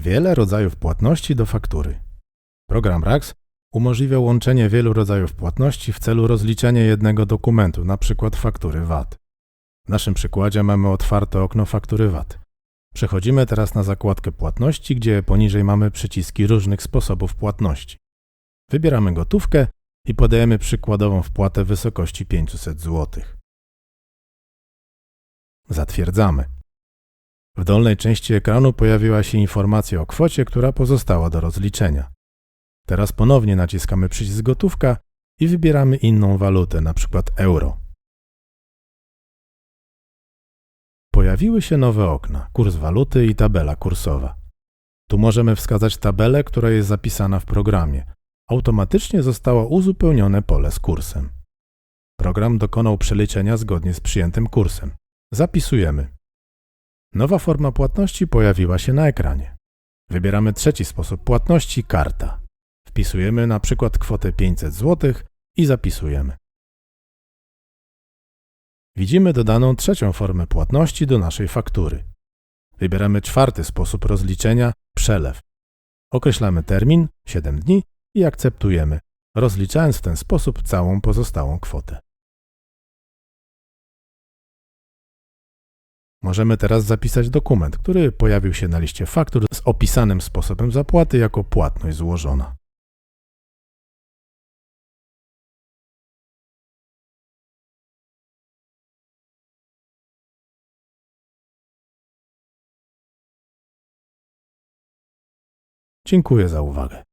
Wiele rodzajów płatności do faktury. Program RAX umożliwia łączenie wielu rodzajów płatności w celu rozliczenia jednego dokumentu, np. faktury VAT. W naszym przykładzie mamy otwarte okno faktury VAT. Przechodzimy teraz na zakładkę płatności, gdzie poniżej mamy przyciski różnych sposobów płatności. Wybieramy gotówkę i podajemy przykładową wpłatę w wysokości 500 zł. Zatwierdzamy. W dolnej części ekranu pojawiła się informacja o kwocie, która pozostała do rozliczenia. Teraz ponownie naciskamy przycisk gotówka i wybieramy inną walutę, np. euro. Pojawiły się nowe okna, kurs waluty i tabela kursowa. Tu możemy wskazać tabelę, która jest zapisana w programie. Automatycznie zostało uzupełnione pole z kursem. Program dokonał przeliczenia zgodnie z przyjętym kursem. Zapisujemy. Nowa forma płatności pojawiła się na ekranie. Wybieramy trzeci sposób płatności karta. Wpisujemy na przykład kwotę 500 zł i zapisujemy. Widzimy dodaną trzecią formę płatności do naszej faktury. Wybieramy czwarty sposób rozliczenia przelew. Określamy termin 7 dni i akceptujemy, rozliczając w ten sposób całą pozostałą kwotę. Możemy teraz zapisać dokument, który pojawił się na liście faktur z opisanym sposobem zapłaty jako płatność złożona. Dziękuję za uwagę.